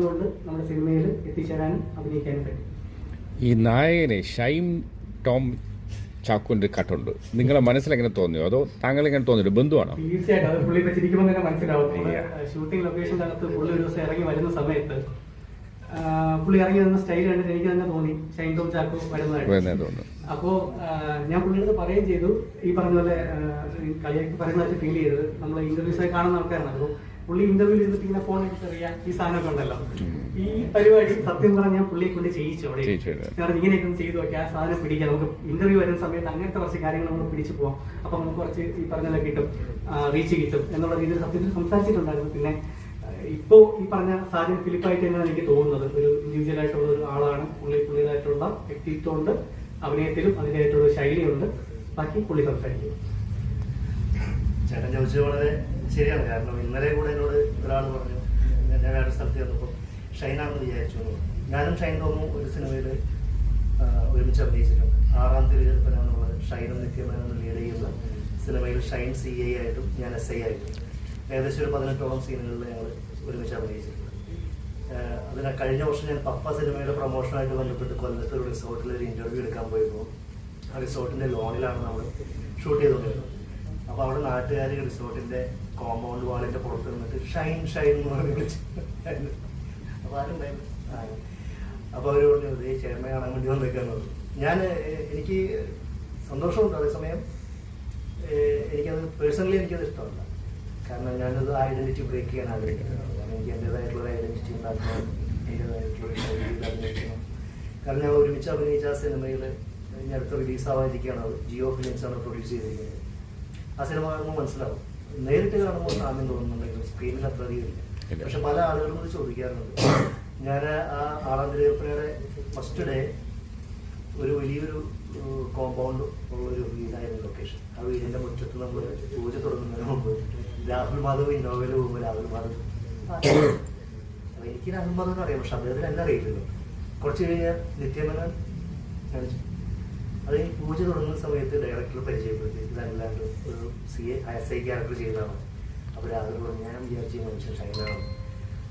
ആയതുകൊണ്ട് നമ്മുടെ സിനിമയിൽ എത്തിച്ചേരാനും അഭിനയിക്കാനും പറ്റും. ഈ നായകനെ ഷൈം ടോം ചാക്കുവിന്റെ കട്ടുണ്ട്. നിങ്ങളെ മനസ്സിൽ എങ്ങനെ തോന്നിയോ? അതോ താങ്കൾ എങ്ങനെ തോന്നിയോ? ബന്ധുവാണോ? തീർച്ചയായിട്ടും. അത് പുള്ളി വെച്ചിരിക്കുമ്പോൾ തന്നെ മനസ്സിലാവും. ഷൂട്ടിംഗ് ലൊക്കേഷൻ അകത്ത് പുള്ളി ഒരു ദിവസം ഇറങ്ങി വരുന്ന സമയത്ത് പുള്ളി ഇറങ്ങി വന്ന സ്റ്റൈൽ കണ്ടിട്ട് എനിക്ക് തന്നെ തോന്നി. ഷൈൻ ടോം ചാക്കോ വരുന്നതായിട്ട്. അപ്പോൾ ഞാൻ പുള്ളിയുടെ പറയുകയും ചെയ്തു. ഈ പറഞ്ഞ പോലെ കളിയാക്കി പറയുന്നതായിട്ട് ഫീൽ ചെയ്തത്. നമ്മൾ ഇന്റർവ്യൂസ് ആയി കാണുന്ന ആൾക്കാരാണ്. അപ്പോൾ പുള്ളി ഇന്റർവ്യൂ ചെയ്തിട്ട് ഇങ്ങനെ ഫോൺ എടുത്തറിയാം ഈ സാധനമൊക്കെ ഉണ്ടല്ലോ. ഈ പരിപാടി സത്യം പറഞ്ഞാൽ ഞാൻ പുള്ളിയെ കൊണ്ട് ചെയ്യിച്ചു അവിടെ. കാരണം ഇങ്ങനെയൊക്കെ ഒന്ന് ചെയ്തു നോക്കി ആ സാധനം പിടിക്കാം നമുക്ക് ഇന്റർവ്യൂ വരുന്ന സമയത്ത് അങ്ങനത്തെ കുറച്ച് കാര്യങ്ങൾ നമ്മൾ പിടിച്ചു പോവാം. അപ്പൊ നമുക്ക് കുറച്ച് ഈ പറഞ്ഞതൊക്കെ കിട്ടും റീച്ച് കിട്ടും എന്നുള്ള രീതിയിൽ സത്യത്തിൽ സംസാരിച്ചിട്ടുണ്ടായിരുന്നു. പിന്നെ ഇപ്പോ ഈ പറഞ്ഞ സാജൻ ഫിലിപ്പായിട്ട് തന്നെയാണ് എനിക്ക് തോന്നുന്നത്. ഒരു ഇൻഡിവിജ്വൽ ആയിട്ടുള്ള ഒരു ആളാണ്. പുള്ളി പുള്ളിയതായിട്ടുള്ള വ്യക്തിത്വമുണ്ട് അഭിനയത്തിലും അതിന്റെതായിട്ടുള്ള ആയിട്ടുള്ള ശൈലിയുണ്ട്. ബാക്കി പുള്ളി സംസാരിക്കും. ചേട്ടൻ ചോദിച്ചത് വളരെ ശരിയാണ്. കാരണം ഇന്നലെ കൂടെ എന്നോട് ഒരാൾ പറഞ്ഞു ഞാൻ വേറെ സ്ഥലത്ത് ചെന്നപ്പോൾ ഷൈനാണെന്ന് വിചാരിച്ചു. ഞാനും ഷൈൻ ടോമും ഒരു സിനിമയിൽ ഒരുമിച്ച് അഭിനയിച്ചിട്ടുണ്ട്. ആറാം തിരുവനന്തപുരം എന്നുള്ള ഷൈനും നിത്യമേനും ലീഡ് ചെയ്യുന്ന സിനിമയിൽ ഷൈൻ സി ഐ ആയിട്ടും ഞാൻ എസ് ഐ ആയിട്ടും. ഏകദേശം ഒരു പതിനെട്ടോളം സീനുകളിൽ ഞങ്ങൾ ഒരുമിച്ച് അഭിനയിച്ചിട്ടുണ്ട്. അതിനാൽ അതിന് കഴിഞ്ഞ വർഷം ഞാൻ പപ്പ സിനിമയുടെ പ്രൊമോഷനായിട്ട് ബന്ധപ്പെട്ട് കൊല്ലത്ത് ഒരു റിസോർട്ടിൽ ഒരു ഇന്റർവ്യൂ എടുക്കാൻ പോയപ്പോൾ ആ റിസോർട്ടിന്റെ ലോണിലാണ് നമ്മൾ ഷൂട്ട് ചെയ്തുകൊണ്ടിരുന്നത്. അപ്പോൾ അവിടെ നാട്ടുകാർ റിസോർട്ടിന്റെ കോമ്പൗണ്ട് വാളിന്റെ പുറത്ത് നിന്നിട്ട് ഷൈൻ ഷൈൻ എന്ന് പറഞ്ഞ് വിളിച്ചു അപ്പോൾ ആരുണ്ടായിരുന്നു. അപ്പോൾ അവർ പറഞ്ഞു ഇതേ ചേർമ കാണാൻ വേണ്ടി വന്നിരിക്കുന്നത് ഞാൻ എനിക്ക് സന്തോഷമുണ്ട്. അതേസമയം എനിക്കത് പേഴ്സണലി എനിക്കത് ഇഷ്ടമല്ല. കാരണം ഞാനത് ഐഡന്റിറ്റി ബ്രേക്ക് ചെയ്യാൻ ആഗ്രഹിക്കുന്നതാണ് കാരണം എനിക്ക് എന്റെതായിട്ടുള്ള ഐഡന്റിറ്റി ഉണ്ടാക്കണം. എന്റെതായിട്ടുള്ള അഭിനയിക്കണം കാരണം ഞങ്ങൾ ഒരുമിച്ച് അഭിനയിച്ച ആ സിനിമയിൽ ഇനി അടുത്ത റിലീസ് ആവാതിരിക്കുകയാണ് അത്. ജിയോ ഫിലിംസ് ആണ് പ്രൊഡ്യൂസ് ചെയ്തിരിക്കുന്നത്. ആ സിനിമ കാണുമ്പോൾ മനസ്സിലാവും. നേരിട്ട് കാണുമ്പോൾ സാമ്യം തോന്നുന്നുണ്ടെങ്കിലും സ്ക്രീനിൽ അത്ര അധികം പക്ഷെ പല ആളുകളും ഇത് ചോദിക്കാറുണ്ട്. ഞാൻ ആ ആറാം തിരുവപ്പനയുടെ ഫസ്റ്റ് ഡേ ഒരു വലിയൊരു കോമ്പൗണ്ട് ഉള്ള ഒരു വീടായിരുന്നു ലൊക്കേഷൻ ആ വീടിന്റെ മുറ്റത്ത് നമ്മൾ പൂജ തുടങ്ങുന്നതിന് മുമ്പ് രാഹുൽ മാധവ് ഇന്നോവയിൽ പോകുമ്പോൾ രാഹുൽ മാധവ്. എനിക്ക് രാഹുൽ മാധവ് അറിയാം പക്ഷെ അദ്ദേഹത്തിന് എന്നെ അറിയില്ലല്ലോ കുറച്ച് കഴിഞ്ഞാൽ നിത്യമേനോൻ അത് ഈ പൂജ തുടങ്ങുന്ന സമയത്ത് ഡയറക്ടർ പരിചയപ്പെടുത്തി ഇതല്ലാണ്ട് ഒരു C A S I character ചെയ്തതാണ്. അപ്പോൾ രാഹുൽ പറഞ്ഞു ഞാൻ വിചാരിച്ച മനുഷ്യൻ ഷൈനാണ്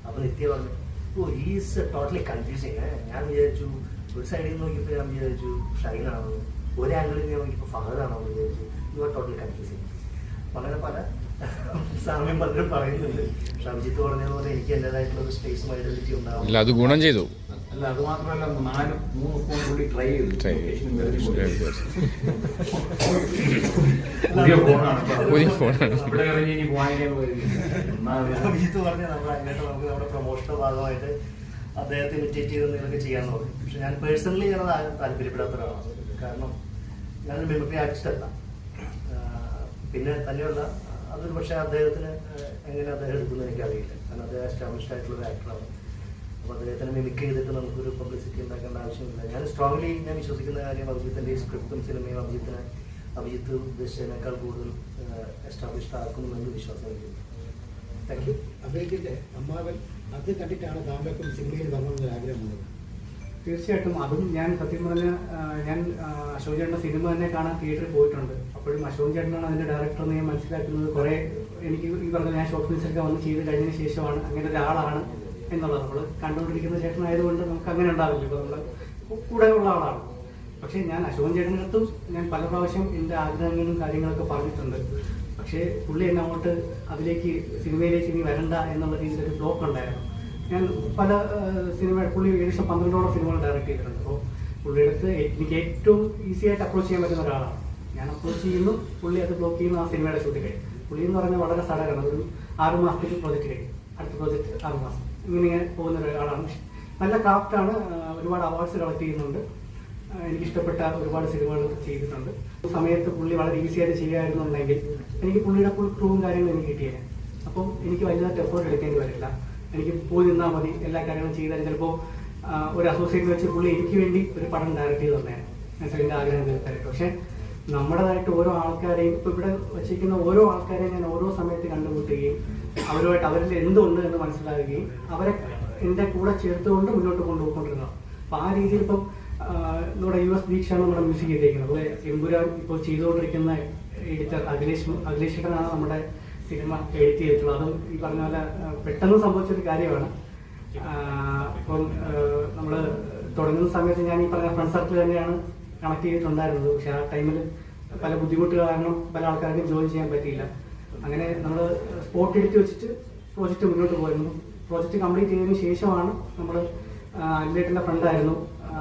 അപ്പോൾ നിത്യ പറഞ്ഞു ഓ ഈസ് ടോട്ടലി കൺഫ്യൂസിങ് ഞാൻ വിചാരിച്ചു ഒരു സൈഡിൽ നിന്ന് നോക്കിയപ്പോൾ ഞാൻ വിചാരിച്ചു ഷൈനാണ് ഒരു ആംഗിളിൽ നിന്ന് നോക്കിയപ്പോൾ ഫഹദാണോ എന്ന് വിചാരിച്ചു. യു ആർ ടോട്ടലി കൺഫ്യൂസിങ് അങ്ങനെ പല സാമ്യം പലരും പറയുന്നുണ്ട്. പക്ഷെ അഭിജിത്ത് പറഞ്ഞതുപോലെ എനിക്ക് എന്റെതായിട്ടുള്ള ഒരു സ്പേസും ഐഡന്റിറ്റി ഉണ്ടാവും. അത് ഗുണം ചെയ്തു. അല്ല അത് മാത്രമല്ല നാല് മൂന്ന് ഫോൺ കൂടി ട്രൈ. പുതിയ ഫോണാണ്. പുതിയ ഫോണാണ്. ഇവിടെ ഇറങ്ങി ഇനി നമ്മുടെ പ്രൊമോഷന്റെ ഭാഗമായിട്ട് അദ്ദേഹത്തെ ഇമിറ്റേറ്റ് ചെയ്ത് എന്തെങ്കിലുമൊക്കെ ചെയ്യാന്ന് പറയും പക്ഷെ ഞാൻ പേഴ്സണലി ഞാൻ താല്പര്യപ്പെടാത്ത ഒരാളാണ് കാരണം ഞാനൊരു മെമ്മറി ആർട്ടിസ്റ്റ് അല്ല പിന്നെ തന്നെയുള്ള അതൊരു പക്ഷേ അദ്ദേഹത്തിന് എങ്ങനെ അദ്ദേഹം എടുക്കുന്നത് എനിക്കറിയില്ല കാരണം അദ്ദേഹം എസ്റ്റാബ്ലിഷ്ഡ് ആയിട്ടുള്ള ഒരു ആക്ടറാണ് അപ്പോൾ അദ്ദേഹത്തിനെ മിമിക് ചെയ്തിട്ട് നമുക്കൊരു പബ്ലിസിറ്റി ഉണ്ടാക്കേണ്ട ആവശ്യമില്ല. ഞാൻ സ്ട്രോങ്ലി ഞാൻ വിശ്വസിക്കുന്ന കാര്യം അഭിജിത്തിന്റെ ഈ സ്ക്രിപ്റ്റും സിനിമയും അഭിജിത്തിനെ അഭിജിത്ത് ഉദ്ദേശിച്ചതിനേക്കാൾ കൂടുതൽ എസ്റ്റാബ്ലിഷ്ഡ് ആക്കുമെന്നൊരു വിശ്വാസം എനിക്കുണ്ട്. താങ്ക് യു അദ്ദേഹത്തിന്റെ അമ്മാവൻ അത് കണ്ടിട്ടാണ് താങ്കൾക്കും സിനിമയിൽ വരണമെന്നൊരു ആഗ്രഹം വന്നത് തീർച്ചയായിട്ടും. അതും ഞാൻ സത്യം പറഞ്ഞ ഞാൻ അശോക് ചേട്ടന്റെ സിനിമ തന്നെ കാണാൻ തിയേറ്ററിൽ പോയിട്ടുണ്ട്. അപ്പോഴും അശോക് ചേട്ടനാണ് അതിന്റെ ഡയറക്ടർ എന്ന് ഞാൻ മനസ്സിലാക്കുന്നത്. കുറേ എനിക്ക് ഈ പറഞ്ഞ ഞാൻ ഷോർട്ട് ഫിലിംസൊക്കെ വന്ന് ചെയ്ത് കഴിഞ്ഞതിന് ശേഷമാണ്. അങ്ങനെ ഒരാളാണ്. എന്നുള്ളത് നമ്മൾ കണ്ടുകൊണ്ടിരിക്കുന്ന ചേട്ടനായതുകൊണ്ട് നമുക്ക് അങ്ങനെ ഉണ്ടാവില്ല ഇപ്പോൾ നമ്മൾ കൂടെ ഉള്ള ആളാണ്. പക്ഷേ ഞാൻ അശോകൻ ചേട്ടനടുത്തും ഞാൻ പല പ്രാവശ്യം എന്റെ ആഗ്രഹങ്ങളും കാര്യങ്ങളൊക്കെ പറഞ്ഞിട്ടുണ്ട്. പക്ഷേ പുള്ളി എന്നെ അങ്ങോട്ട് അതിലേക്ക് സിനിമയിലേക്ക് ഇനി വരണ്ട എന്നുള്ള രീതിയിൽ ഒരു ബ്ലോക്ക് ഉണ്ടായിരുന്നു. ഞാൻ പല സിനിമ പുള്ളി ഏകദേശം പന്ത്രണ്ടോളം സിനിമകൾ ഡയറക്റ്റ് ചെയ്തിട്ടുണ്ട്. അപ്പോൾ പുള്ളിയുടെ അടുത്ത് എനിക്ക് ഏറ്റവും ഈസി ആയിട്ട് അപ്രോച്ച് ചെയ്യാൻ പറ്റുന്ന ഒരാളാണ്. ഞാൻ അപ്രോച്ച് ചെയ്യുന്നു പുള്ളി അത് ബ്ലോക്ക് ചെയ്യുന്നു ആ സിനിമയുടെ ഷൂട്ട് കഴിഞ്ഞു പുള്ളി എന്ന് പറഞ്ഞാൽ വളരെ സാധാരണ ഒരു ആറ് മാസത്തേക്ക് പ്രോജക്റ്റ് കഴിയും അടുത്ത പ്രോജക്റ്റ് ആറ് മാസം. ഇങ്ങനെ പോകുന്ന ഒരാളാണ്. നല്ല ക്രാഫ്റ്റാണ് ഒരുപാട് അവാർഡ്സ് കളക്ട് ചെയ്യുന്നുണ്ട്. എനിക്കിഷ്ടപ്പെട്ട ഒരുപാട് സിനിമകൾ ചെയ്തിട്ടുണ്ട്. സമയത്ത് പുള്ളി വളരെ ഈസി ആയിട്ട് ചെയ്യായിരുന്നുണ്ടെങ്കിൽ എനിക്ക് പുള്ളിയുടെ ഫുൾ ക്രൂവും കാര്യങ്ങളും എനിക്ക് കിട്ടിയേനെ. അപ്പം എനിക്ക് വലുതായിട്ട് എഫേർട്ട് എടുക്കേണ്ടി വരില്ല. എനിക്ക് പോയി നിന്നാൽ മതി. എല്ലാ കാര്യങ്ങളും ചെയ്താൽ ചിലപ്പോൾ ഒരു അസോസിയേറ്റ് വെച്ച് പുള്ളി എനിക്ക് വേണ്ടി ഒരു പടം ഡയറക്റ്റ് ചെയ്ത് തന്നെ എന്റെ ആഗ്രഹം തീർക്കാനായിട്ട്. പക്ഷേ നമ്മുടേതായിട്ട് ഓരോ ആൾക്കാരെയും ഇപ്പോൾ ഇവിടെ വച്ചിരിക്കുന്ന ഓരോ ആൾക്കാരെയും ഞാൻ ഓരോ സമയത്ത് കണ്ടുമുട്ടുകയും അവരുമായിട്ട് അവരിൽ എന്തുണ്ട് എന്ന് മനസ്സിലാക്കുകയും അവരെ എന്റെ കൂടെ ചേർത്തുകൊണ്ട് മുന്നോട്ട് കൊണ്ടുപോയിക്കൊണ്ടിരുന്നത് അപ്പം ആ രീതിയിൽ ഇപ്പം നമ്മുടെ യു എസ് ദീക്ഷയാണ് നമ്മുടെ മ്യൂസിക് ചെയ്തേക്കുന്നത്. അതുപോലെ എമ്പുരാൻ ഇപ്പോൾ ചെയ്തുകൊണ്ടിരിക്കുന്ന എഡിറ്റർ അഖിലേഷ് അഖിലേഷ് ചേട്ടനാണ് നമ്മുടെ സിനിമ എഡിറ്റ് ചെയ്തിട്ടുള്ളത് അതും ഈ പറഞ്ഞ പോലെ പെട്ടെന്ന് സംഭവിച്ചൊരു കാര്യമാണ്. ഇപ്പം നമ്മൾ തുടങ്ങുന്ന സമയത്ത് ഞാൻ ഈ പറഞ്ഞ ഫ്രണ്ട് സർക്കിൾ തന്നെയാണ് കണക്ട് ചെയ്തിട്ടുണ്ടായിരുന്നത്. പക്ഷെ ആ ടൈമിൽ പല ബുദ്ധിമുട്ടുകൾ കാരണം പല ആൾക്കാർക്കും ജോയിൻ ചെയ്യാൻ പറ്റിയില്ല. അങ്ങനെ നമ്മൾ സ്പോട്ട് എടുത്ത് വെച്ചിട്ട് പ്രോജക്റ്റ് മുന്നോട്ട് പോയിരുന്നു. പ്രോജക്റ്റ് കംപ്ലീറ്റ് ചെയ്തതിന് ശേഷമാണ് നമ്മൾ അഖിലേട്ടന്റെ ഫ്രണ്ടായിരുന്നു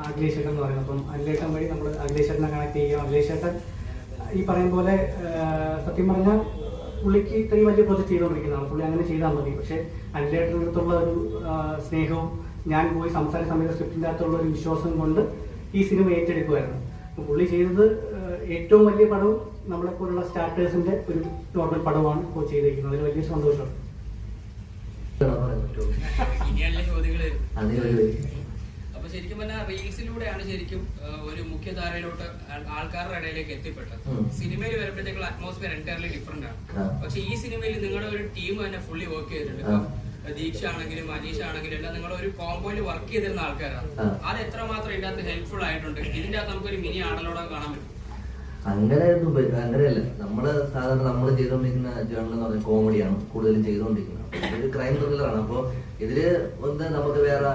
അഖിലേഷേട്ടൻ എന്ന് പറയുന്നത്. അപ്പം അഖിലേട്ടൻ വഴി നമ്മൾ അഖിലേഷേട്ടനെ കണക്ട് ചെയ്യുക അഖിലേഷേട്ടൻ ഈ പറയും പോലെ സത്യം പറഞ്ഞാൽ പുള്ളിക്ക് ഇത്രയും വലിയ പ്രൊജക്ട് ചെയ്തുകൊണ്ടിരിക്കുന്നതാണ്. പുള്ളി അങ്ങനെ ചെയ്താൽ മതി. പക്ഷേ അനിലേട്ടന്റെ അടുത്തുള്ള ഒരു സ്നേഹവും ഞാൻ പോയി സംസാര സമയത്ത് സ്ക്രിപ്റ്റിന്റെ അകത്തുള്ള ഒരു വിശ്വാസം കൊണ്ട് ഈ സിനിമ ഏറ്റെടുക്കുമായിരുന്നു പുള്ളി ചെയ്തത് ഏറ്റവും വലിയ പടവും നമ്മളെ പോലുള്ള സ്റ്റാർട്ടേഴ്സിന്റെ ഒരു നോർമൽ പടവാണ് ഇപ്പോൾ ചെയ്തിരിക്കുന്നത്. അതിൽ വലിയ അതിലൊരു അപ്പൊ ശരിക്കും പറഞ്ഞാൽ റീൽസിലൂടെയാണ് ശരിക്കും ഒരു മുഖ്യധാരയിലോട്ട് ആൾ- ആൾക്കാരുടെ ഇടയിലേക്ക് എത്തിപ്പെട്ടത്. സിനിമയിൽ വരുമ്പോഴത്തേക്കുള്ള അറ്റ്മോസ്ഫിയർ എന്റയർലി ഡിഫറെന്റ് ആണ്. പക്ഷെ ഈ സിനിമയിൽ നിങ്ങളുടെ ഒരു ടീം തന്നെ ഫുള്ളി വർക്ക് ചെയ്തിട്ടുണ്ട്. ദീക്ഷ ആണെങ്കിലും മനീഷ് ആണെങ്കിലും എല്ലാം നിങ്ങൾ ഒരു കോമ്പോയിൽ വർക്ക് ചെയ്തിരുന്ന ആൾക്കാരാണ്. അത് എത്രമാത്രം ഇതിനകത്ത് ഹെൽപ്ഫുൾ ആയിട്ടുണ്ട്. ഇതിന്റെ അകത്ത് നമുക്കൊരു മിനി ആണലോടെ കാണാൻ പറ്റും. അങ്ങനെ അങ്ങനെയല്ല. നമ്മൾ സാധാരണ നമ്മൾ ചെയ്തുകൊണ്ടിരിക്കുന്ന ജേണൽ എന്ന് പറഞ്ഞാൽ കോമഡിയാണ് കൂടുതലും ചെയ്തുകൊണ്ടിരിക്കുന്നത് ഇതൊരു ക്രൈം ത്രില്ലറാണ് അപ്പോൾ ഇതിൽ ഒന്ന് നമുക്ക് വേറെ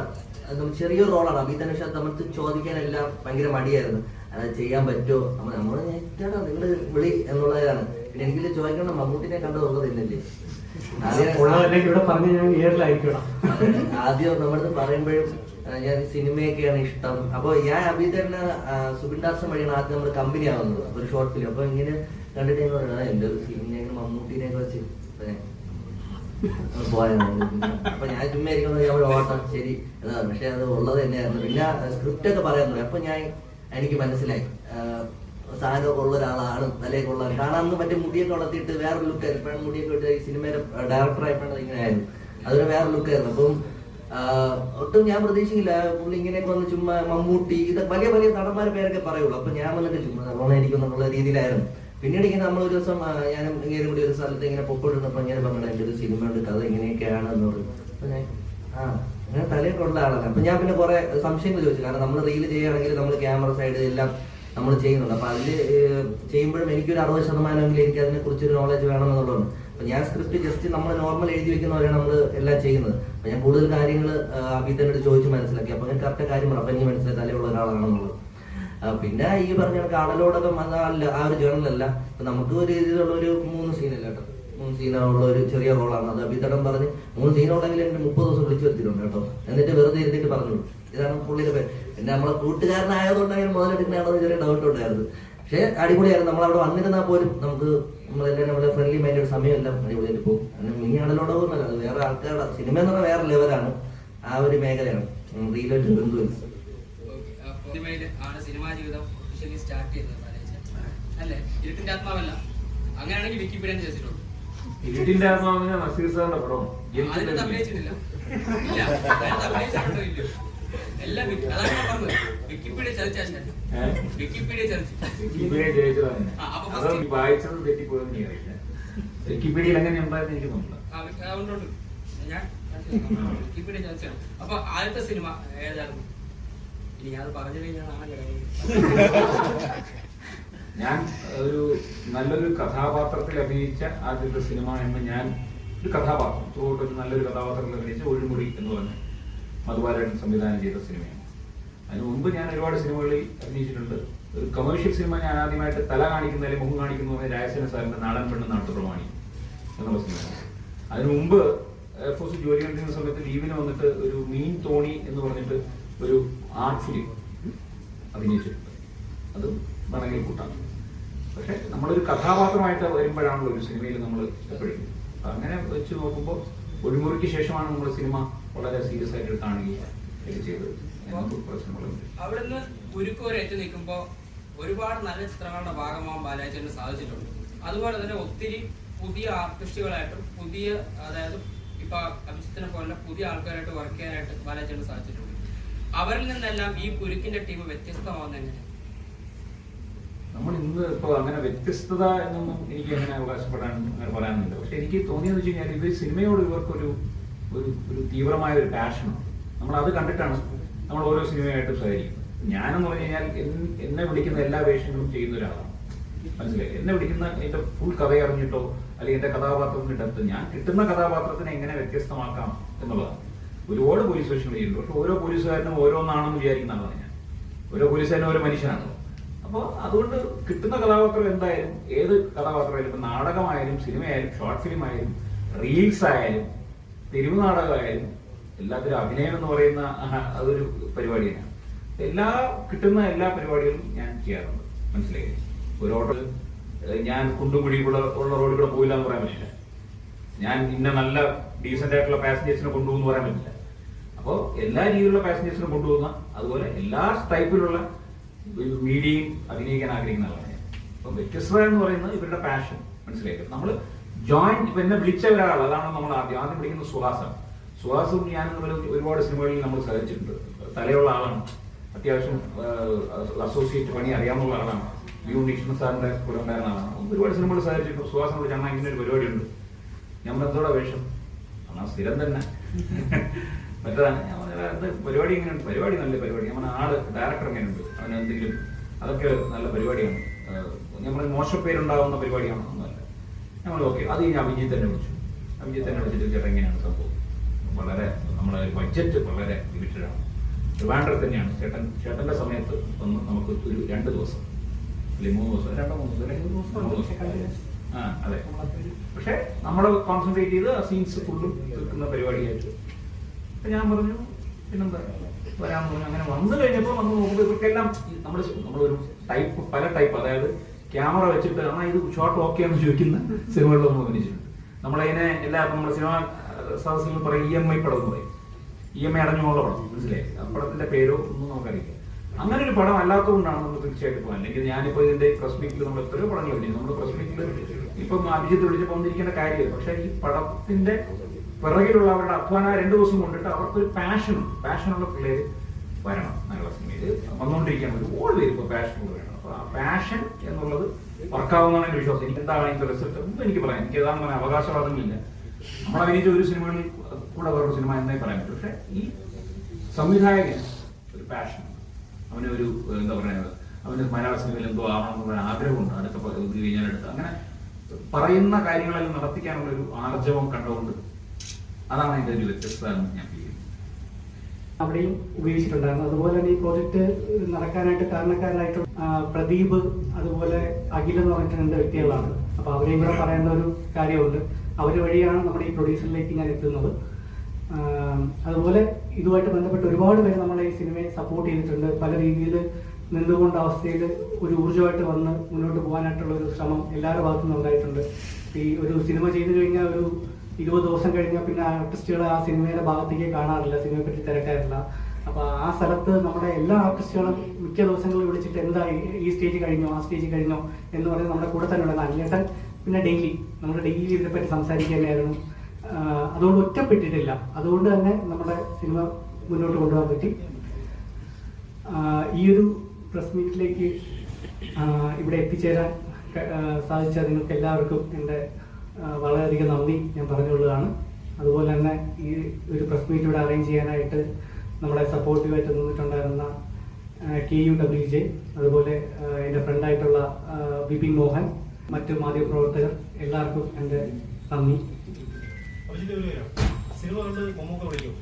ചെറിയൊരു റോളാണ് അഭി തന്നെ പക്ഷെ നമുക്ക് ചോദിക്കാനെല്ലാം ഭയങ്കര മടിയായിരുന്നു. അത് ചെയ്യാൻ പറ്റുമോ? നമ്മൾ നമ്മൾ ഏറ്റവും നിങ്ങൾ വിളി എന്നുള്ളതാണ്. പിന്നെ എനിക്കിത് ചോദിക്കണം. മമ്മൂട്ടിനെ കണ്ടു ഉള്ളതല്ലെങ്കിൽ ഇവിടെ പറഞ്ഞ ഞാൻ ആദ്യം നമ്മളത് പറയുമ്പോഴും ഞാൻ സിനിമയൊക്കെയാണ് ഇഷ്ടം. അപ്പൊ ഞാൻ അഭിതന്നെ സുബിൻ ദാസൻ വഴിയാണ് ആദ്യം നമ്മൾ കമ്പനി ആവുന്നത്. ഒരു ഷോർട്ട് ഫിലിം അപ്പൊ ഇങ്ങനെ കണ്ടിട്ട് ഞാൻ പറയുന്നത് എന്റെ ഒരു സിനിമയെ മമ്മൂട്ടിനെ വെച്ച് അപ്പൊ ഞാൻ, "ആ, പോയാണ് അപ്പൊ ഞാൻ ചുമ്മാ ഇരിക്കുന്നത് ഓട്ടം ശരി. എന്ന് പക്ഷെ അത് ഉള്ളത് തന്നെയായിരുന്നു. പിന്നെ സ്ക്രിപ്റ്റ് ഒക്കെ പറയാൻ തുടങ്ങി. അപ്പൊ ഞാൻ എനിക്ക് മനസ്സിലായി. സാധനമൊക്കെ ഉള്ള ഒരാളാണ് തലയൊക്കെ ഉള്ള കാണാൻ മറ്റേ മുടിയൊക്കെ വളർത്തിയിട്ട് വേറെ ലുക്ക് ആയിരുന്നു. ഇപ്പോഴും മുടിയൊക്കെ ഇട്ട് ഈ സിനിമയുടെ ഡയറക്ടർ ആയപ്പോഴാണ് ഇങ്ങനെ ആയിരുന്നു അതൊരു വേറെ ലുക്കായിരുന്നു അപ്പം ആ, ഒട്ടും ഞാൻ പ്രതീക്ഷിക്കില്ല. പുള്ളി ഇങ്ങനെയൊക്കെ വന്ന് ചുമ്മാ മമ്മൂട്ടി ഇത് വലിയ വലിയ നടന്മാരെ പേരൊക്കെ പറയുള്ളൂ. അപ്പൊ ഞാൻ വന്നിട്ട് ചുമ്മാ ഓണായിരിക്കും എന്നുള്ള രീതിയിലായിരുന്നു. പിന്നീട് ഇങ്ങനെ നമ്മൾ ഒരു ദിവസം ഞാൻ ഇങ്ങനെ കൂടി ഒരു സ്ഥലത്ത് ഇങ്ങനെ പൊക്കോണ്ടിരുന്നപ്പോ ഇങ്ങനെ പറഞ്ഞു എന്റെ ഒരു സിനിമ ഉണ്ട് കഥ ഇങ്ങനെയൊക്കെയാണ് എന്ന് പറഞ്ഞു അപ്പൊ ഞാൻ ആ അങ്ങനെ തലയൊക്കെ ഉള്ള ആളാണ് അപ്പൊ ഞാൻ പിന്നെ കുറെ സംശയങ്ങൾ ചോദിച്ചു. കാരണം നമ്മൾ റീൽ ചെയ്യുകയാണെങ്കിൽ നമ്മൾ ക്യാമറ സൈഡ് എല്ലാം നമ്മൾ ചെയ്യുന്നുണ്ട്. അപ്പൊ അതിൽ ചെയ്യുമ്പോഴും എനിക്കൊരു അറുപത് ശതമാനമെങ്കിലും എനിക്ക് അതിനെ കുറിച്ചൊരു നോളജ് വേണമെന്നുള്ളതാണ് അപ്പൊ ഞാൻ സ്ക്രിപ്റ്റ് ജസ്റ്റ് നമ്മൾ നോർമൽ എഴുതി വെക്കുന്ന പോലെയാണ് നമ്മൾ എല്ലാം ചെയ്യുന്നത്. അപ്പൊ ഞാൻ കൂടുതൽ കാര്യങ്ങൾ അഭിതനോട് ചോദിച്ച് മനസ്സിലാക്കി. അപ്പൊ ഞാൻ കറക്റ്റ് കാര്യം പറഞ്ഞു അപ്പൊ എനിക്ക് മനസ്സിലായി തലയുള്ള ഒരാളാണെന്നുള്ളത്. പിന്നെ ഈ പറഞ്ഞ കണക്ക് ആടലോടൊക്കെ വന്നല്ല ആ ഒരു ജേണലല്ല നമുക്ക് ഒരു രീതിയിലുള്ള ഒരു മൂന്ന് സീനല്ല കേട്ടോ. മൂന്ന് സീനുള്ള ഒരു ചെറിയ റോളാണ് അത് അഭിതടം പറഞ്ഞ് മൂന്ന് സീനുണ്ടെങ്കിൽ എന്റെ മുപ്പത് ദിവസം വിളിച്ചു വരുത്തിയിട്ടുണ്ട് കേട്ടോ. എന്നിട്ട് വെറുതെ ഇരുന്നിട്ട് പറഞ്ഞു ഇതാണ് പുള്ളിയുടെ പേര്. പിന്നെ നമ്മളെ കൂട്ടുകാരനായതുകൊണ്ട് അങ്ങനെ മുതലെടുക്കുന്നതാണെന്ന് ചെറിയ ഡൗട്ട് ഉണ്ടായിരുന്നു. പക്ഷേ അടിപൊളിയായിരുന്നു. നമ്മൾ അവിടെ വന്നിരുന്നാൽ പോലും നമുക്ക് നമ്മളെല്ലാം നമ്മളെ ഫ്രണ്ട്ലി മൈൻഡ് സമയമെല്ലാം അടിപൊളിയായിട്ട് പോകും. അങ്ങനെ മിനി ആടലോടൊന്നുമല്ല അത് വേറെ ആൾക്കാരുടെ സിനിമ എന്ന് പറഞ്ഞാൽ വേറെ ലെവലാണ് ആ ഒരു മേഖലയാണ്. റീലോട്ട് ഇൻഫ്ലുവൻസ് ആണ് സിനിമാ ജീവിതം ഒഫീഷ്യലി സ്റ്റാർട്ട് ചെയ്തത്. അല്ലേ? ഇരുട്ടിന്റെ ആത്മാവല്ല. അങ്ങനെയാണെങ്കിൽ വിക്കിപീഡിയ ചേർത്തിട്ടുണ്ട് ഇരുട്ടിന്റെ ആത്മാവിന് നസീർ സാറിന്റെ പടം അതിനകത്ത് അഭിനയിച്ചിട്ടില്ല ഇല്ല അഭിനയിച്ചിട്ടുണ്ടോ ഇല്ലയോ? എല്ലാം വിക്കി- അതാണ് ഞാൻ പറഞ്ഞത്. വിക്കിപീഡിയ വിക്കിപീഡിയ ചതിച്ചു. അത് വായിച്ചത് തെറ്റിപ്പോയെന്ന് അറിയില്ല. വിക്കിപീഡിയയിൽ ഉണ്ടായിരുന്നു എനിക്ക് തോന്നുന്നു. ഞാൻ വിക്കിപീഡിയ ചതിച്ചാണ്. അപ്പൊ ആദ്യത്തെ സിനിമ ഏതായിരുന്നു? ഇനി ഞാൻ പറഞ്ഞു കഴിഞ്ഞാൽ ഞാൻ ഒരു നല്ലൊരു കഥാപാത്രത്തിൽ അഭിനയിച്ച ആദ്യത്തെ സിനിമ എന്ന് ഞാൻ ഒരു കഥാപാത്രം ത്രൂട്ട് ഒരു നല്ലൊരു കഥാപാത്രത്തിൽ അഭിനയിച്ച ഒഴിമുടി എന്ന് പറഞ്ഞ. മധുബാലൻ സംവിധാനം ചെയ്ത സിനിമയാണ്. അതിന് മുമ്പ് ഞാൻ ഒരുപാട് സിനിമകളിൽ അഭിനയിച്ചിട്ടുണ്ട്. ഒരു കമേഴ്ഷ്യൽ സിനിമ ഞാൻ ആദ്യമായിട്ട് തല കാണിക്കുന്ന അല്ലെങ്കിൽ മുഖം കാണിക്കുന്ന രാജസേന സാറിന്റെ നാടൻ പെണ്ണ് നാട്ടുപ്രമാണി എന്നുള്ള സിനിമ അതിനു മുമ്പ് എയർഫോഴ്സ് ജോലി കണ്ടിരുന്ന സമയത്ത് ലീവിന് വന്നിട്ട് ഒരു മീൻ തോണി എന്ന് പറഞ്ഞിട്ട് ഒരു ആർട്ട് ഫിലിം അഭിനയിച്ചിട്ടുണ്ട്. അത് വേണമെങ്കിൽ കൂട്ടാണ്. പക്ഷെ നമ്മളൊരു കഥാപാത്രമായിട്ട് വരുമ്പോഴാണല്ലോ ഒരു സിനിമയിൽ നമ്മൾ എപ്പോഴും അങ്ങനെ വെച്ച് നോക്കുമ്പോൾ ഒഴിമുറിക്ക് ശേഷമാണ് നമ്മൾ സിനിമ വളരെ സീരിയസ് ആയിട്ട് കാണുകയും സിനിമകളുണ്ട് അവിടുന്ന് എത്തി നിൽക്കുമ്പോൾ ഒരുപാട് നല്ല ചിത്രങ്ങളുടെ ഭാഗമാകാൻ ബാലാജിന് സാധിച്ചിട്ടുണ്ട്. അതുപോലെ തന്നെ ഒത്തിരി പുതിയ ആർട്ടിസ്റ്റുകളായിട്ടും പുതിയ അതായത് ഇപ്പൊ അഭിജിത്തിനെ പോലെ പുതിയ ആൾക്കാരായിട്ട് വർക്ക് ചെയ്യാനായിട്ട് ബാലാജിന് സാധിച്ചിട്ടുണ്ട്. അവരിൽ നിന്നെല്ലാം ഈ കുരുക്കിന്റെ ടീം വ്യത്യസ്തമാവുന്ന എങ്ങനെ നമ്മൾ ഇന്ന് ഇപ്പോൾ അങ്ങനെ വ്യത്യസ്തത എന്നൊന്നും എനിക്ക് അങ്ങനെ അവകാശപ്പെടാൻ അങ്ങനെ പറയാനുണ്ട് പക്ഷെ എനിക്ക് തോന്നിയെന്ന് വെച്ച് കഴിഞ്ഞാൽ ഇവർ സിനിമയോട് ഇവർക്കൊരു ഒരു ഒരു തീവ്രമായ ഒരു പാഷനുണ്ട് നമ്മൾ അത് കണ്ടിട്ടാണ് നമ്മൾ ഓരോ സിനിമയായിട്ടും സഹകരിക്കുന്നത്. ഞാനെന്ന് പറഞ്ഞു കഴിഞ്ഞാൽ എന്നെ വിളിക്കുന്ന എല്ലാ വേഷങ്ങളും ചെയ്യുന്ന ഒരാളാണ്. മനസ്സിലായി? എന്നെ വിളിക്കുന്ന എന്റെ ഫുൾ കഥ അറിഞ്ഞിട്ടോ അല്ലെങ്കിൽ എന്റെ കഥാപാത്രത്തിന്റെ ഡെപ്ത് ഞാൻ കിട്ടുന്ന കഥാപാത്രത്തിനെ എങ്ങനെ വ്യത്യസ്തമാക്കാം എന്നുള്ളതാണ്. ഒരുപാട് പോലീസ് സ്റ്റേഷനുകൾ ചെയ്യുന്നുണ്ട്. പക്ഷെ ഓരോ പോലീസുകാരനും ഓരോന്നാണെന്ന് വിചാരിക്കുന്നതാണ് ഞാൻ. ഓരോ പോലീസുകാരനും ഓരോ മനുഷ്യനാണ്. അപ്പോൾ അതുകൊണ്ട് കിട്ടുന്ന കഥാപാത്രം എന്തായാലും ഏത് കഥാപാത്രമായാലും ഇപ്പം നാടകമായാലും സിനിമയായാലും ഷോർട്ട് ഫിലിം ആയാലും റീൽസ് ആയാലും തെരുവ് നാടകമായാലും എല്ലാത്തിലും അഭിനയം എന്ന് പറയുന്ന അതൊരു പരിപാടി തന്നെയാണ്. എല്ലാ കിട്ടുന്ന എല്ലാ പരിപാടികളും ഞാൻ ചെയ്യാറുണ്ട്. മനസ്സിലായി ഒരു ഓട്ടോ ഞാൻ കുണ്ടും കുഴിയും കൂടെ ഉള്ള റോഡിൽ കൂടെ പോയില്ല എന്ന് പറയാൻ പറ്റില്ല. ഞാൻ ഇന്ന നല്ല ഡീസെന്റ് ആയിട്ടുള്ള പാസഞ്ചേഴ്സിനെ കൊണ്ടുപോകുന്നു പറയാൻ പറ്റില്ല. അപ്പോൾ എല്ലാ രീതിയിലുള്ള പാസഞ്ചേഴ്സിനെ കൊണ്ടുപോകുന്ന അതുപോലെ എല്ലാ ടൈപ്പിലുള്ള മീഡിയയും അഭിനയിക്കാൻ ആഗ്രഹിക്കുന്ന ആളാണ് അപ്പം വ്യത്യസ്തത എന്ന് പറയുന്നത് ഇവരുടെ പാഷൻ മനസ്സിലാക്കുക നമ്മൾ ഇപ്പൊ എന്നെ വിളിച്ച ഒരാൾ അതാണ് നമ്മൾ ആദ്യം ആദ്യം വിളിക്കുന്ന സുഹാസം സുഹാസും ഞാനും ഒരുപാട് സിനിമകളിൽ നമ്മൾ സഹകരിച്ചിട്ടുണ്ട്. തലയുള്ള ആളാണ്. അത്യാവശ്യം അസോസിയേറ്റ് പണി അറിയാവുന്ന ആളാണ്. യു നിഷ്ണ സാറിന്റെ കൂടെ ഒരുപാട് സിനിമകൾ സഹകരിച്ചിട്ടുണ്ട്. സുഹാസിനോട് ചണ്ണ ഇങ്ങനെ ഒരു പരിപാടിയുണ്ട്. ഞാൻ എന്തോടെ വേഷം? ആ സ്ഥിരം തന്നെ. മറ്റേതാണ് പരിപാടി എങ്ങനെയുണ്ട് പരിപാടി നല്ല പരിപാടി. നമ്മുടെ ആൾ ഡയറക്ടർ എങ്ങനെയുണ്ട് അവന് എന്തെങ്കിലും അതൊക്കെ നല്ല പരിപാടിയാണ്. നമ്മൾ മോശപ്പേരുണ്ടാവുന്ന പരിപാടിയാണോ. നമ്മൾ ഓക്കെ അത് കഴിഞ്ഞ് അഭിജിത്ത് തന്നെ വിളിച്ചു. അഭിജിത്ത് തന്നെ വിളിച്ചിട്ട് ചേട്ടാ എങ്ങനെയാണ് സംഭവം. വളരെ നമ്മളെ ബഡ്ജറ്റ് വളരെ ലിമിറ്റഡ് ആണ്. ട്രിവാൻഡ്രം തന്നെയാണ്. ചേട്ടൻ ചേട്ടന്റെ സമയത്ത് ഒന്ന് നമുക്ക് ഒരു രണ്ട് ദിവസം. അല്ലെങ്കിൽ മൂന്ന് ദിവസം? രണ്ടോ മൂന്ന് ദിവസം. അല്ലെങ്കിൽ ദിവസം മൂന്ന് ദിവസം. ആ അതെ. പക്ഷേ നമ്മൾ കോൺസെൻട്രേറ്റ് ചെയ്ത് സീൻസ് ഫുള്ളും തീർക്കുന്ന പരിപാടിയായിട്ട്. അപ്പം ഞാൻ പറഞ്ഞു പിന്നെന്താ? വരാൻ പറഞ്ഞു അങ്ങനെ വന്നു കഴിഞ്ഞപ്പോൾ നമ്മൾ നോക്കുമ്പോൾ ഇവർക്കെല്ലാം നമ്മൾ നമ്മളൊരു ടൈപ്പ് പല ടൈപ്പ് അതായത് ക്യാമറ വെച്ചിട്ട് എന്നാൽ ഇത് ഷോർട്ട് ഓക്കെ എന്ന് ചോദിക്കുന്ന സിനിമകളിൽ നമ്മൾ അഭിനയിച്ചിട്ടുണ്ട്. നമ്മളതിനെ എല്ലാ നമ്മൾ സിനിമ സദസ്സിൽ പറയും ഇ എം ഐ പടം എന്ന് പറയും. ഇ എം ഐ അടഞ്ഞുള്ള പടം മനസ്സിലായി? പടത്തിന്റെ പേരോ ഒന്നും നമുക്കറിയില്ല. അങ്ങനെ ഒരു പടം അല്ലാത്തതുകൊണ്ടാണ് നമ്മൾ തീർച്ചയായിട്ടും പോകാൻ അല്ലെങ്കിൽ ഞാനിപ്പോ ഇതിന്റെ പ്രസ് മീറ്റിൽ നമ്മൾ എത്രയോ പടങ്ങൾ അഭിനയിച്ചു. നമ്മൾ പ്രസ് മീറ്റിൽ ഇപ്പം അഭിജിത്ത് വിളിച്ചപ്പോൾ വന്നിരിക്കേണ്ട കാര്യമില്ല. പക്ഷെ ഈ പടത്തിന്റെ പിറകിലുള്ള അവരുടെ അധ്വാന രണ്ടു ദിവസം കൊണ്ടിട്ട് അവർക്കൊരു പാഷനും പാഷനുള്ള പിള്ളേര് വരണം നല്ല സിനിമയിൽ വന്നുകൊണ്ടിരിക്കുകയാണ് ഒരുപാട് പേര് ഇപ്പോൾ പാഷനുള്ള വേണം പാഷൻ എന്നുള്ളത് വർക്കാവുന്നതാണ് എന്റെ വിശ്വാസം. എനിക്ക് എന്താണ് അതിന്റെ റിസൾട്ട് ഒന്നും എനിക്ക് പറയാം എനിക്ക് ഏതാണ് പറയാൻ അവകാശവാദങ്ങളില്ല നമ്മൾ അഭിനയിച്ച ഒരു സിനിമകളിൽ കൂടെ വേറൊരു സിനിമ എന്നേ പറയാൻ പറ്റും. പക്ഷെ ഈ സംവിധായകൻ ഒരു പാഷൻ അവന് ഒരു എന്താ പറയുന്നത് അവന് മലയാള സിനിമയിൽ എന്തോ ആവണം എന്നുള്ള ആഗ്രഹമുണ്ട്. പ- ഇത് കഴിഞ്ഞാൽ എടുത്ത് അങ്ങനെ പറയുന്ന കാര്യങ്ങളെല്ലാം നടത്തിക്കാനുള്ള ഒരു ആർജവം കണ്ടുകൊണ്ട് അതാണ് അതിന്റെ ഒരു വ്യത്യസ്തത എന്ന് ഞാൻ ഫീൽ അവിടെയും ഉപയോഗിച്ചിട്ടുണ്ടായിരുന്നു. അതുപോലെ തന്നെ ഈ പ്രോജക്റ്റ് നടക്കാനായിട്ട് കാരണക്കാരായിട്ടുള്ള പ്രദീപ് അതുപോലെ അഖിൽ എന്ന് പറഞ്ഞിട്ട് രണ്ട് വ്യക്തികളാണ്. അപ്പൊ അവരെയും കൂടെ പറയുന്ന ഒരു കാര്യമുണ്ട്. അവർ വഴിയാണ് നമ്മുടെ ഈ പ്രൊഡ്യൂസറിലേക്ക് ഞാൻ എത്തുന്നത്. അതുപോലെ ഇതുമായിട്ട് ബന്ധപ്പെട്ട് ഒരുപാട് പേര് നമ്മളെ ഈ സിനിമയെ സപ്പോർട്ട് ചെയ്തിട്ടുണ്ട്. പല രീതിയിൽ നിന്നുകൊണ്ട അവസ്ഥയിൽ ഒരു ഊർജമായിട്ട് വന്ന് മുന്നോട്ട് പോകാനായിട്ടുള്ള ഒരു ശ്രമം എല്ലാവരുടെ ഭാഗത്തുനിന്നും ഉണ്ടായിട്ടുണ്ട്. ഈ ഒരു സിനിമ ചെയ്തു കഴിഞ്ഞാൽ ഒരു ഇരുപത് ദിവസം കഴിഞ്ഞാൽ പിന്നെ ആർട്ടിസ്റ്റുകൾ ആ സിനിമയുടെ ഭാഗത്തേക്ക് കാണാറില്ല. സിനിമയെ പറ്റി തിരക്കാറില്ല. അപ്പൊ ആ സ്ഥലത്ത് നമ്മുടെ എല്ലാ ആർട്ടിസ്റ്റുകളും മിക്ക ദിവസങ്ങളിൽ വിളിച്ചിട്ട് എന്താ ഈ- സ്റ്റേജ് കഴിഞ്ഞോ ആ സ്റ്റേജ് കഴിഞ്ഞോ എന്ന് പറഞ്ഞ് നമ്മുടെ കൂടെ തന്നെ ഉണ്ടായിരുന്നു അല്ലേട്ടൻ പിന്നെ ഡെയിലി നമ്മൾ ഡെയിലി ഇതിനെപ്പറ്റി പറ്റി ആഹ് അതുകൊണ്ട് ഒറ്റപ്പെട്ടിട്ടില്ല. അതുകൊണ്ട് തന്നെ നമ്മുടെ സിനിമ മുന്നോട്ട് കൊണ്ടുപോകാൻ പറ്റി. ഈ ഒരു പ്രസ് മീറ്റിലേക്ക് ഇവിടെ എത്തിച്ചേരാൻ സാധിച്ച നിങ്ങൾക്ക് എല്ലാവർക്കും എന്റെ വളരെയധികം നന്ദി ഞാൻ പറഞ്ഞുകൊള്ളുകയാണ്. അതുപോലെ തന്നെ ഈ ഒരു പ്രസ് മീറ്റ് ഇവിടെ അറേഞ്ച് ചെയ്യാനായിട്ട് നമ്മളെ സപ്പോർട്ടീവായിട്ട് നിന്നിട്ടുണ്ടായിരുന്ന കെ യു ഡബ്ല്യു ജെ അതുപോലെ എന്റെ ഫ്രണ്ടായിട്ടുള്ള ബിപിൻ മോഹൻ മറ്റ് മാധ്യമപ്രവർത്തകർ എല്ലാവർക്കും എന്റെ നന്ദി. സിനിമ കണ്ട് മമ്മൂക്ക വിളിക്കും